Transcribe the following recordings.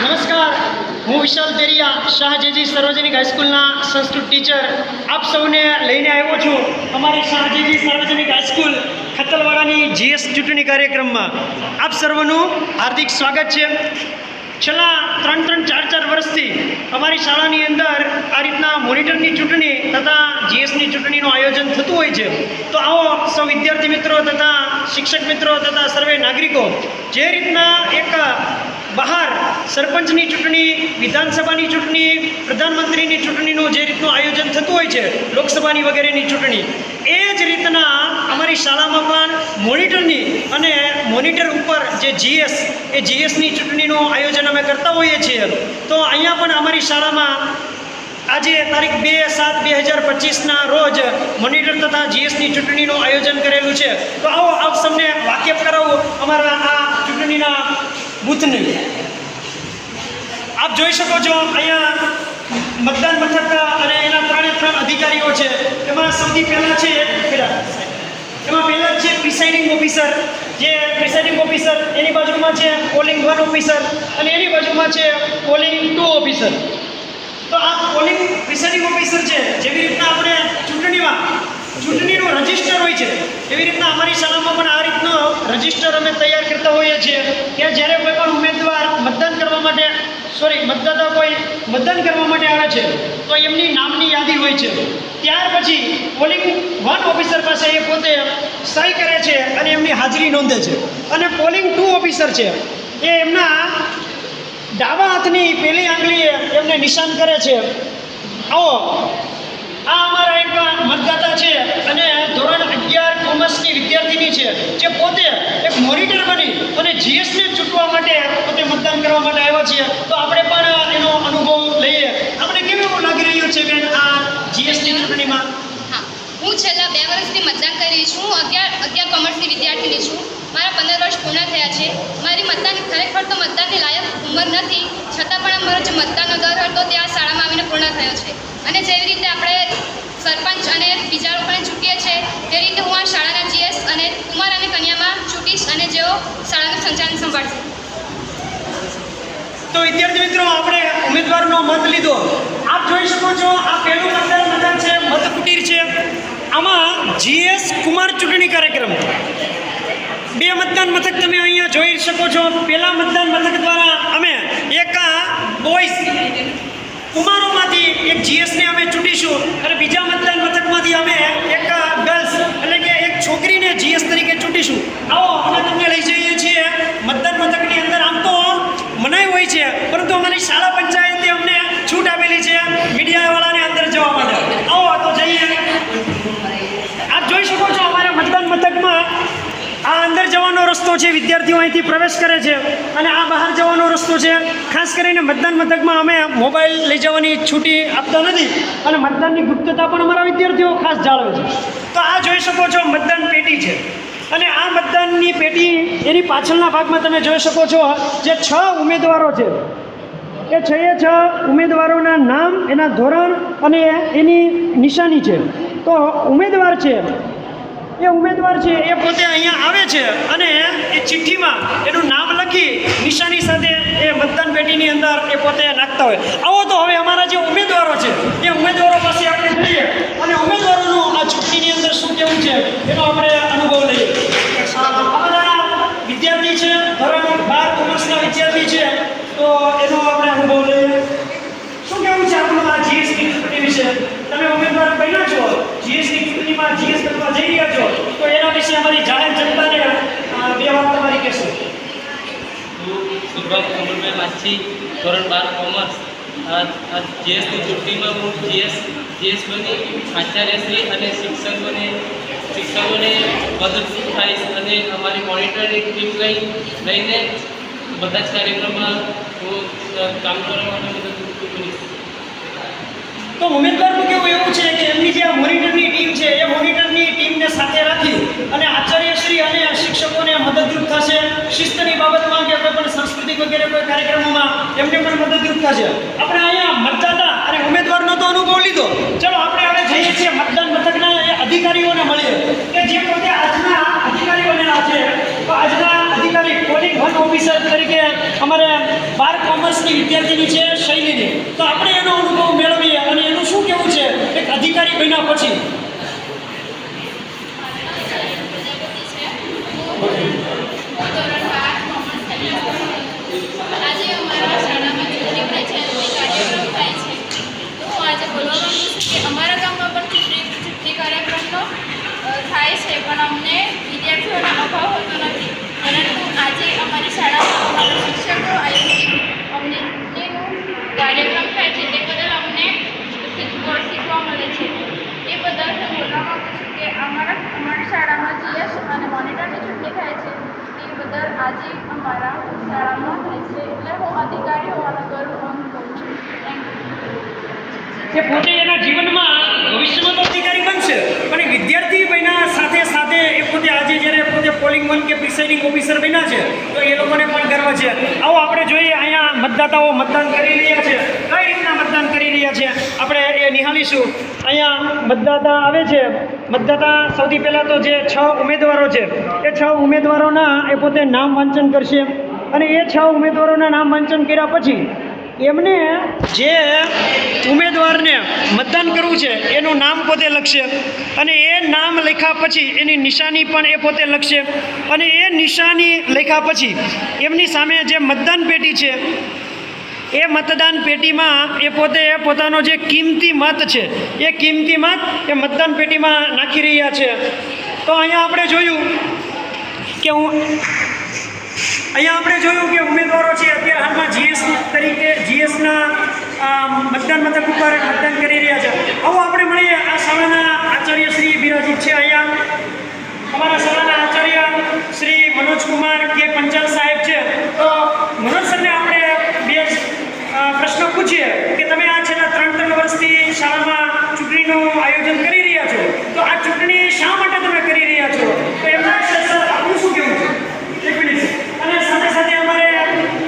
નમસ્કાર. હું વિશાલ તેરિયા શાહ જેજી સાર્વજનિક હાઈસ્કૂલના સંસ્કૃત ટીચર આપ સૌને લઈને આવ્યો છું અમારી શાહજીજી સાર્વજનિક હાઈસ્કૂલ ખતલવાડાની જીએસ ચૂંટણી કાર્યક્રમમાં. આપ સર્વનું હાર્દિક સ્વાગત છે. છેલ્લા ત્રણ ત્રણ ચાર ચાર વર્ષથી અમારી શાળાની અંદર આ રીતના મોનિટરની ચૂંટણી તથા જીએસની ચૂંટણીનું આયોજન થતું હોય છે. તો આવો સૌ વિદ્યાર્થી મિત્રો તથા શિક્ષક મિત્રો તથા સર્વે નાગરિકો, જે રીતના એક બહાર સરપંચની ચૂંટણી, વિધાનસભાની ચૂંટણી, પ્રધાનમંત્રીની ચૂંટણીનું જે રીતનું આયોજન થતું હોય છે, લોકસભાની વગેરેની ચૂંટણી, એ જ રીતના અમારી શાળામાં પણ મોનિટરની અને મોનિટર ઉપર જે જીએસ, એ જીએસની ચૂંટણીનું આયોજન અમે કરતા હોઈએ છીએ. તો અહીંયા પણ અમારી શાળામાં આજે તારીખ બે સાત બે હજાર પચીસના રોજ મોનિટર તથા જીએસની ચૂંટણીનું આયોજન કરેલું છે. તો આવો આપ સૌને વાકેફ કરાવું અમારા આ ચૂંટણીના બૂથની. આપ જોઈ શકો છો અહીંયા મતદાન મથક અને એના ત્રણે ત્રણ અધિકારીઓ છે. એમાં સૌથી પહેલાં છે પેલા એમાં પહેલાં છે પ્રિસાઇડિંગ ઓફિસર જે પ્રિસાઇડિંગ ઓફિસર એની બાજુમાં છે પોલિંગ વન ઓફિસર અને એની બાજુમાં છે પોલિંગ ટુ ઓફિસર તો આ પોલિંગ પ્રિસાઇડિંગ ઓફિસર છે, જેવી રીતના આપણે ચૂંટણીમાં, ચૂંટણીનું રજિસ્ટર હોય છે, એવી રીતના અમારી શાળામાં પણ આ રીતનો રજિસ્ટર અમે તૈયાર કરતા હોઈએ છીએ કે જ્યારે કોઈ પણ ઉમેદવાર મતદાન કરવા માટે સોરી, મતદાતા કોઈ મતદાન કરવા માટે આવે છે, તો એમની નામની યાદી હોય છે. ત્યાર પછી પોલિંગ વન ઓફિસર પાસે એ પોતે સહી કરે છે અને એમની હાજરી નોંધે છે. અને પોલિંગ ટુ ઓફિસર છે, એ એમના ડાબા હાથની પેલી આંગળીએ એમને નિશાન કરે છે. આવો, આ અમારા એક મતદાતા છે અને ધોરણ અગિયાર કોમર્સની વિદ્યાર્થીની છે, જે પોતે એક મોનિટર બની અને જીએસને ચૂંટવા માટે પોતે મતદાન કરવા માટે આવ્યા છીએ. તો આપણે પણ એનો અનુભવ લઈએ આપણે કેવું એવું લાગી રહ્યું છે બેન આ જીએસની ચૂંટણીમાં હા હું છેલ્લા બે વર્ષથી મતદાન કરી રહી છું હું અગિયાર અગિયાર કોમર્સની વિદ્યાર્થીની છું મારા પંદર વર્ષ પૂર્ણ થયા છે મારી મતદાન ખરેખર તો મતદાનની લાયક ઉંમર નથી છતાં પણ અમારો જે મતદાનનો દર હતો તે આ શાળામાં આવીને પૂર્ણ થયો છે અને જેવી રીતે આપણે સરપંચ અને બીજા લોકોને ચૂંટીએ છીએ તે રીતે હું આ શાળાના જીએસ અને કુમાર અને કન્યામાં ચૂંટીશ અને જેઓ શાળાનું સંચાલન સંભાળશે તો વિદ્યાર્થી મિત્રો, આપણે ઉમેદવારનો મત લીધો. આપ જોઈ શકો છો, આ પહેલું મતદાન મથક છે, મત કુટીર છે. આમાં જીએસ કુમાર ચૂંટણી કાર્યક્રમ. બે મતદાન મથક તમે અહીંયા જોઈ શકો છો. પહેલા મતદાન મથક દ્વારા અમે એક બોಯ್સ કુમારોમાંથી એક જીએસને અમે ચૂંટીશું. અને બીજા મતદાન મથકમાંથી અમે એક ગર્લ્સ એટલે કે એક છોકરીને જીએસ તરીકે ચૂંટીશું આવો અમે તમને લઈ જઈએ છીએ મતદાન મથકની અંદર આમ તો મનાઈ હોય છે પરંતુ અમારી શાળા પંચાયતે અમને છૂટ આપેલી છે મીડિયાવાળાને અંદર જવા માટે આવો તો જઈએ આપ જોઈ શકો છો અમારા મતદાન મથકમાં આ અંદર જવાનો રસ્તો છે વિદ્યાર્થીઓ અહીંથી પ્રવેશ કરે છે અને આ બહાર જવાનો રસ્તો છે, ખાસ કરીને મતદાન મથકમાં અમે મોબાઈલ લઈ જવાની છૂટી આપતા નથી અને મતદાનની ગુપ્તતા પણ અમારા વિદ્યાર્થીઓ ખાસ જાળવે છે. તો આ જોઈ શકો છો મતદાન પેટી છે. અને આ મતદાનની પેટી એની પાછળના ભાગમાં તમે જોઈ શકો છો જે છ ઉમેદવારો છે. એ છ એ છ ઉમેદવારોના નામ, એના ધોરણ અને એની નિશાની છે. તો ઉમેદવાર છે એ ઉમેદવાર છે, એ પોતે અહીંયા આવે છે અને એ ચિઠ્ઠીમાં એનું નામ લખી નિશાની સાથે એ મતદાન પેટીની અંદર એ પોતે નાખતા હોય. આવો તો હવે અમારા જે ઉમેદવારો છે, એ ઉમેદવારો પાસે આપણે જઈએ અને ઉમેદવારોનું આ ચૂંટણીની અંદર શું કેવું છે, એનો આપણે અનુભવ લઈએ. અમારા વિદ્યાર્થી છે, ધોરણ બાર કોમર્સના વિદ્યાર્થી છે, તો એનો આપણે અનુભવ લઈએ. શું કેવું છે આપણું આ જીએસટી વિશે? તમે ઉમેદવાર બન્યા છો જીએસની જીએસ કરવા જઈ રહ્યા છો તો એના વિશે અમારી જાહેર જનતાને બે વાત તમારી કહેશો. સુરભ કમલભાઈ માછી ધોરણ બાર કોમર્સ જીએસની ચૂંટણીમાં હું જીએસ જીએસ બની આચાર્યશ્રી અને શિક્ષકોને શિક્ષકોને મદદરૂપ થઈશ અને અમારી મોનિટરિંગ ટીમ લઈ લઈને બધા જ કાર્યક્રમમાં હું કામ કરવા માટે મદદરૂપ બનીશ તો ઉમેદવારનું કેવું એવું છે? જે મોનિટરની ટીમ છે, એ મોનિટરની ટીમને સાથે રાખી અને આચાર્યશ્રી અને શિક્ષકોને મદદરૂપ થશે. શિસ્તની બાબતમાં કે કોઈ પણ સાંસ્કૃતિક વગેરે કોઈ કાર્યક્રમોમાં એમને પણ મદદરૂપ થશે. આપણે અહીંયા મતદાતા અને ઉમેદવારનો તો અનુભવ લીધો. ચલો, આપણે હવે જઈએ છીએ મતદાન મથકના એ અધિકારીઓને મળીએ. કે જે પોતે આજના અધિકારીઓને ઓફિસર તરીકે અમારે બાર કોમર્સની વિદ્યાર્થીની છે શૈલીની. તો આપણે એનો અનુભવ મેળવીએ અને એનું શું કહેવું છે એક અધિકારી બન્યા પછી આજે અમારા શાળામાં ચૂંટણી પ્રચારનો કાર્યક્રમ થાય છે તો હું આજે બોલવા માંગુ છું કે અમારા ગામમાં પણ ચૂંટણી ચૂંટણી કાર્યક્રમનો અ, થાય છે પણ અમને અભાવ હોતો નથી પરંતુ આજે અમારી શાળામાં અમારા શિક્ષકો આયોજિત અમને જેનું કાર્યક્રમ થાય છે તે બદલ અમને શીખવા મળે છે એ બદલ હું બોલવા માંગુ છું કે અમારા અમારી શાળામાં જીએસ અને મોનિટરની ચૂંટણી થાય છે તે બદલ આજે અમારા શાળામાં થાય છે એટલે હું અધિકારી હોવાનો ગર્વ અનુભવું છું થેન્ક યુ પોતે એના જીવનમાં ભવિષ્યમાં તો અધિકારી બનશે, પણ વિદ્યાર્થી બન્યા સાથે સાથે એ પોતે આજે જ્યારે પોતે પોલિંગ વન કે પ્રિસાઇડિંગ ઓફિસર બન્યા છે તો એ લોકોને પણ ગર્વ છે. આવો આપણે જોઈએ, અહીંયા મતદાતાઓ મતદાન કરી રહ્યા છે. કઈ રીતના મતદાન કરી રહ્યા છે? આપણે એ નિહાળીશું. અહીંયા મતદાતા આવે છે. મતદાતા સૌથી પહેલાં તો જે છ ઉમેદવારો છે, એ છ ઉમેદવારોના એ પોતે નામ વાંચન કરશે. અને એ છ ઉમેદવારોના નામ વાંચન કર્યા પછી એમને જે ઉમેદવારને મતદાન કરવું છે, એનું નામ પોતે લખશે અને એ નામ લખ્યા પછી એની નિશાની પણ એ પોતે લખશે અને એ નિશાની લખ્યા પછી એમની સામે જે મતદાન પેટી છે, એ મતદાન પેટીમાં એ પોતે પોતાનો જે કિંમતી મત છે, એ કિંમતી મત એ મતદાન પેટીમાં નાખી રહ્યા છે. તો અહીંયા આપણે જોયું કે હું અહીંયા આપણે જોયું કે ઉમેદવારો છે, અત્યારે હાલમાં જીએસ તરીકે, જીએસના મતદાન મથક ઉપર મતદાન કરી રહ્યા છે. આવો આપણે મળીએ આ શાળાના આચાર્ય શ્રી બિરાજીત છે અહીંયા. અમારા શાળાના આચાર્ય શ્રી મનોજકુમાર કે પંચાલ સાહેબ છે તો મનોજ સરને આપણે બે અ, પ્રશ્ન પૂછીએ કે તમે આ છેલ્લા ત્રણ ત્રણ વર્ષથી શાળામાં ચૂંટણીનું આયોજન કરી રહ્યા છો તો આ ચૂંટણી શા માટે તમે કરી રહ્યા છો તો એમના વિશે સર આપનું શું કહેવું છે એક મિનિટ અને સાથે સાથે અમારે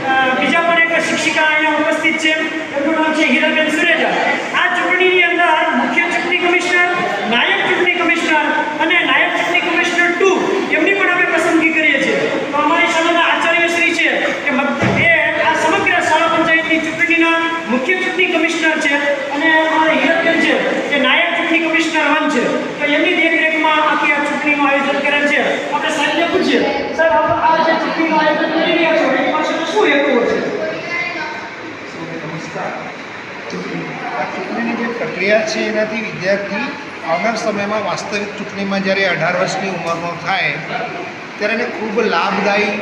અ, બીજા પણ એક શિક્ષિકા અહીંયા ઉપસ્થિત છે એમનું નામ છે હીરાબેન સુરેજા આ ચૂંટણીની અંદર મુખ્ય ચૂંટણી કમિશનર નાયબ ચૂંટણી કમિશનર અને નાયબ ચૂંટણી કમિશનર ટુ એમની પણ અમે પસંદગી કરીએ છીએ તો અમારી શાળાના આચાર્ય શ્રી છે કે મત- એ આ સમગ્ર શાળા પંચાયતની ચૂંટણીના મુખ્ય ચૂંટણી કમિશનર છે અને અમારા હીરાબેન છે એ નાયબ ચૂંટણી કમિશનર વન છે તો એમની દેખરેખમાં આખી આ ચૂંટણીનું આયોજન કરેલ છે આપણે સાહેબને પૂછીએ સાહેબ આપ આ જે ચૂંટણીનું આયોજન કરી રહ્યા છો એની પાછળનો શું હેતુ છે નમસ્કાર આ ચૂંટણીની પ્રક્રિયા છે એનાથી વિદ્યાર્થી આવનાર સમયમાં વાસ્તવિક ચૂંટણીમાં જ્યારે અઢાર વર્ષની ઉંમરનો થાય, ત્યારે એને ખૂબ લાભદાયી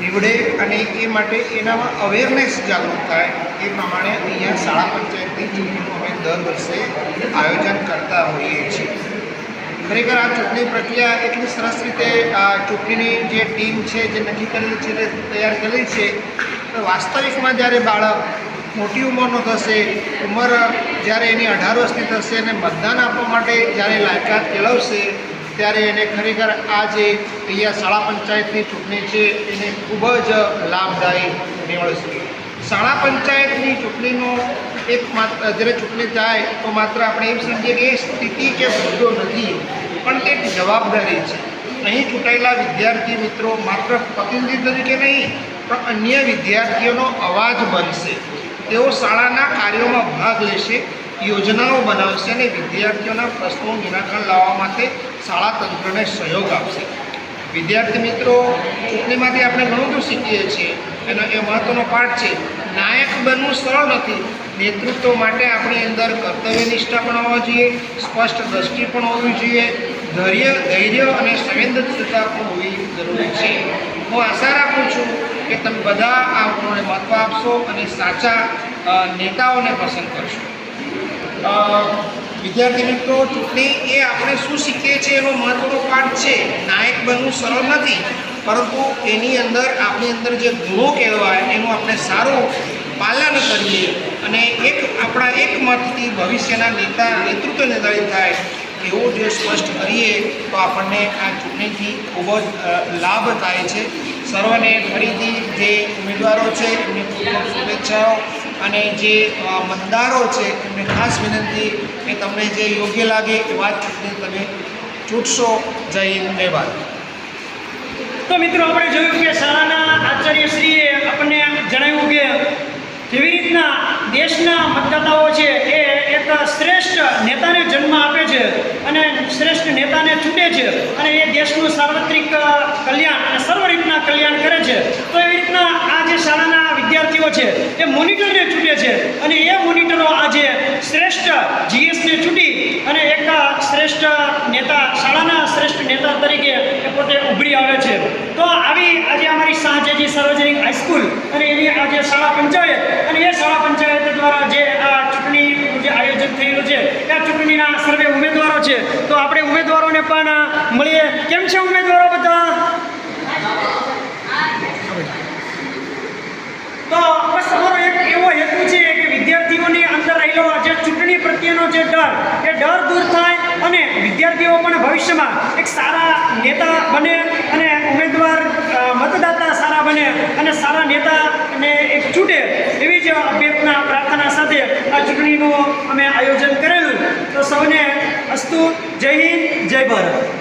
નીવડે અને એ માટે એનામાં અવેરનેસ જાગૃત થાય. એ પ્રમાણે અહીંયા શાળા પંચાયતની ચૂંટણીનું અમે દર વર્ષે આયોજન કરતા હોઈએ છીએ. ખરેખર આ ચૂંટણી પ્રક્રિયા એટલી સરસ રીતે, આ ચૂંટણીની જે ટીમ છે, જે નક્કી કરેલી છે તૈયાર કરેલી છે, તો વાસ્તવિકમાં જ્યારે બાળક મોટી ઉંમરનો થશે, ઉંમર જ્યારે એની અઢાર વર્ષની થશે અને મતદાન આપવા માટે જ્યારે લાયકાત કેળવશે, ત્યારે એને ખરેખર આ જે અહીંયા શાળા પંચાયતની ચૂંટણી છે, એને ખૂબ જ લાભદાયી નીવડશે. શાળા પંચાયતની ચૂંટણીનો એક માત્ર, જ્યારે ચૂંટણી થાય, તો માત્ર આપણે એમ સમજીએ કે એ સ્થિતિ કે મુદ્દો નથી, પણ તે જવાબદારી છે. અહીં ચૂંટાયેલા વિદ્યાર્થી મિત્રો માત્ર પ્રતિનિધિ તરીકે નહીં, પણ અન્ય વિદ્યાર્થીઓનો અવાજ બનશે. તેઓ શાળાના કાર્યોમાં ભાગ લેશે, યોજનાઓ બનાવશે અને વિદ્યાર્થીઓના પ્રશ્નો નિરાકરણ લાવવા માટે શાળા તંત્રને સહયોગ આપશે. વિદ્યાર્થી મિત્રો, ચૂંટણીમાંથી આપણે ઘણું બધું શીખીએ છીએ એનો એ મહત્ત્વનો પાઠ છે, નાયક બનવું સરળ નથી. નેતૃત્વ માટે આપણી અંદર કર્તવ્ય નિષ્ઠા પણ હોવા જોઈએ, સ્પષ્ટ દ્રષ્ટિ પણ હોવી જોઈએ, ધૈર્ય ધૈર્ય અને સંવેદનશીલતા પણ હોવી જરૂરી છે. હું આશા રાખું છું કે તમે બધા આ ગુણોને મહત્ત્વ આપશો અને સાચા નેતાઓને પસંદ કરશો. વિદ્યાર્થી મિત્રો, ચૂંટણી એ આપણે શું શીખીએ છીએ એનો મહત્વનો પાઠ છે. નાયક બનવું સરળ નથી, પરંતુ એની અંદર, આપણી અંદર જે ગુણો કહેવાય, એનું આપણે સારું પાલન કરીએ અને એક, આપણા એક મતથી ભવિષ્યના નેતા નેતૃત્વ નિર્ધારિત થાય. એવું જો સ્પષ્ટ કરીએ તો આપણને આ ચૂંટણીથી ખૂબ જ લાભ થાય છે. સર્વને ફરીથી જે ઉમેદવારો છે, એમને ખૂબ ખૂબ શુભેચ્છાઓ અને જે મતદારો છે, એમને ખાસ વિનંતી કે તમને જે યોગ્ય લાગે એવા વાત ચૂંટણી તમે ચૂંટશો. જય હિન્દ તો મિત્રો, આપણે જોયું કે શાળાના આચાર્યશ્રીએ આપણને જણાવ્યું કે કેવી રીતના દેશના મતદાતાઓ છે એ એક શ્રેષ્ઠ નેતાને જન્મ આપે છે. શ્રેષ્ઠ નેતાને ચૂંટે છે અને એ દેશનું સાર્વત્રિક કલ્યાણ અને સર્વ રીતના કલ્યાણ કરે છે. તો એવી રીતના આ જે શાળાના વિદ્યાર્થીઓ છે, એ મોનિટરને ચૂંટે છે. અને એ મોનિટરો આજે શ્રેષ્ઠ જીએસને ચૂંટી અને એક શ્રેષ્ઠ નેતા, શાળાના શ્રેષ્ઠ નેતા તરીકે એ પોતે ઉભરી આવે છે. તો આવી આજે અમારી શાહજેજી સાર્વજનિક હાઈસ્કૂલ અને એની આજે શાળા પંચાયત અને એ શાળા પંચાયત દ્વારા જે આ ચૂંટણીનું જે આયોજન થયેલું છે, એ ચૂંટણીના સર્વે ઉમેદવારો છે તો આપણે ઉમેદવારોને પણ મળીએ કેમ છે ઉમેદવારો બધા? તો બસ અમારો એક એવો હેતુ છે કે વિદ્યાર્થીઓની અંદર રહેલો જે ચૂંટણી પ્રત્યેનો જે ડર, એ ડર દૂર થાય અને વિદ્યાર્થીઓ પણ ભવિષ્યમાં એક સારા નેતા બને અને ઉમેદવાર મતદાતા સારા બને અને સારા નેતાને એક ચૂંટે એવી જ અભ્યર્થના, પ્રાર્થના સાથે આ ચૂંટણીનું અમે આયોજન કરેલું. તો સૌને અસ્તુ, જય હિન્દ, જય ભારત.